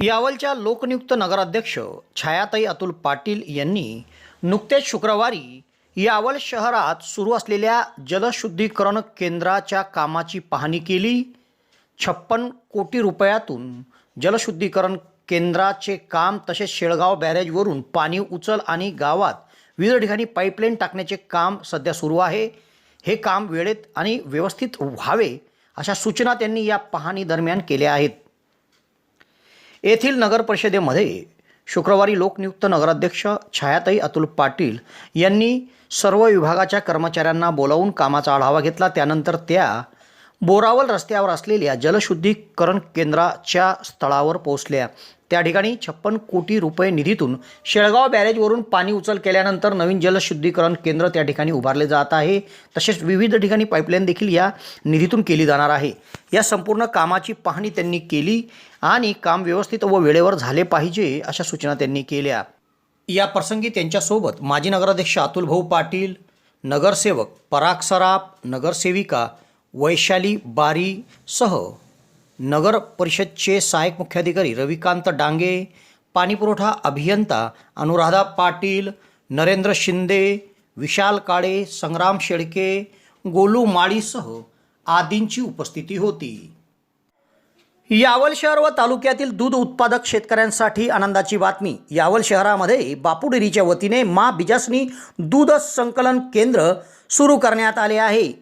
यावलच्या लोकनियुक्त नगराध्यक्ष छायाताई अतुल पाटील यांनी नुकतेच शुक्रवारी यावल शहरात सुरू असलेल्या जलशुद्धीकरण केंद्राच्या कामाची पाहणी केली. छप्पन कोटी रुपयातून जलशुद्धीकरण केंद्राचे काम तसेच शेळगाव बॅरेजवरून पाणी उचल आणि गावात विविध ठिकाणी पाईपलाईन टाकण्याचे काम सध्या सुरू आहे. हे काम वेळेत आणि व्यवस्थित व्हावे अशा सूचना त्यांनी या पाहणी दरम्यान केल्या आहेत. येथील नगर परिषदेमध्ये शुक्रवारी लोकनियुक्त नगराध्यक्ष छायाताई अतुल पाटील यांनी सर्व विभागाच्या कर्मचाऱ्यांना बोलावून कामाचा आढावा घेतला. त्यानंतर त्या बोरावल रस्त्यावर असलेल्या जलशुद्धीकरण केंद्राच्या स्थळावर पोहोचल्या. त्या ठिकाणी छप्पन कोटी रुपये निधीतून शेळगाव बॅरेजवरून पाणी उचल केल्यानंतर नवीन जलशुद्धीकरण केंद्र त्या ठिकाणी उभारले जात आहे. तसेच विविध ठिकाणी पाईपलाईन देखील या निधीतून केली जाणार आहे. या संपूर्ण कामाची पाहणी त्यांनी केली आणि काम व्यवस्थित व वेळेवर झाले पाहिजे अशा सूचना त्यांनी केल्या. या प्रसंगी त्यांच्यासोबत माजी नगराध्यक्ष अतुलभाऊ पाटील नगरसेवक पराग सराफ नगरसेविका वैशाली बारीसह नगर परिषदचे सहाय्यक मुख्याधिकारी रविकांत डांगे पाणीपुरवठा अभियंता अनुराधा पाटील नरेंद्र शिंदे विशाल काळे संग्राम शेळके गोलू माळीसह आदींची उपस्थिती होती. यावल शहर व तालुक्यातील दूध उत्पादक शेतकऱ्यांसाठी आनंदाची बातमी. यावल शहरामध्ये बापूडेरीच्या वतीने मा बिजासनी दूध संकलन केंद्र सुरू करण्यात आले आहे.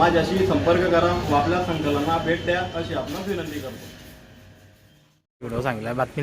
माझ्याशी संपर्क करा व आपल्या संकलनाला भेट द्या अशी आपणास विनंती करतो व्हिडिओ सांगितला बातमी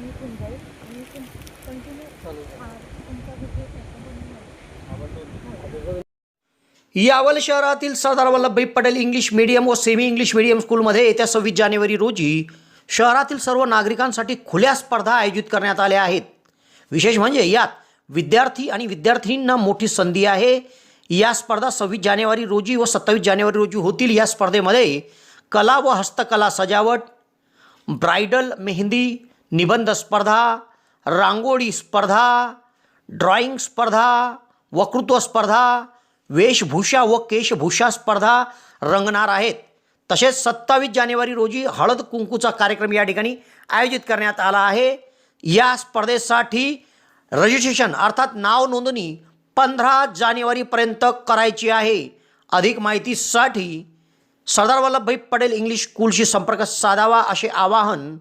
जाईल आणि इथून कंटिन्यू यावल शहरातील सरदार वल्लभभाई पटेल इंग्लिश मीडियम व सेमी इंग्लिश मीडियम स्कूलमध्ये येत्या सव्वीस जानेवारी रोजी शहरातील सर्व नागरिकांसाठी खुल्या स्पर्धा आयोजित करण्यात आल्या आहेत. विशेष म्हणजे यात विद्यार्थी आणि विद्यार्थिनींना मोठी संधी आहे. या स्पर्धा सव्वीस जानेवारी रोजी व सत्तावीस जानेवारी रोजी होतील. या स्पर्धेमध्ये कला व हस्तकला सजावट ब्रायडल मेहंदी निबंध स्पर्धा रांगोळी स्पर्धा ड्रॉइंग स्पर्धा वक्तृत्व स्पर्धा वेशभूषा व केशभूषा स्पर्धा रंगणार आहेत. तसेच सत्तावीस जानेवारी रोजी हळद कुंकूचा कार्यक्रम या ठिकाणी आयोजित करण्यात आला आहे. या स्पर्धेसाठी रजिस्ट्रेशन अर्थात नाव नोंदणी पंधरा जानेवारीपर्यंत करायची आहे. अधिक माहितीसाठी सरदार वल्लभभाई पटेल इंग्लिश स्कूलशी संपर्क साधावा असे आवाहन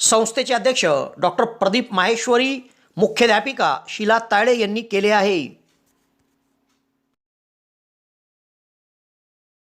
संस्थेचे अध्यक्ष डॉक्टर प्रदीप माहेश्वरी मुख्याध्यापिका शीला ताळे यांनी केले आहे.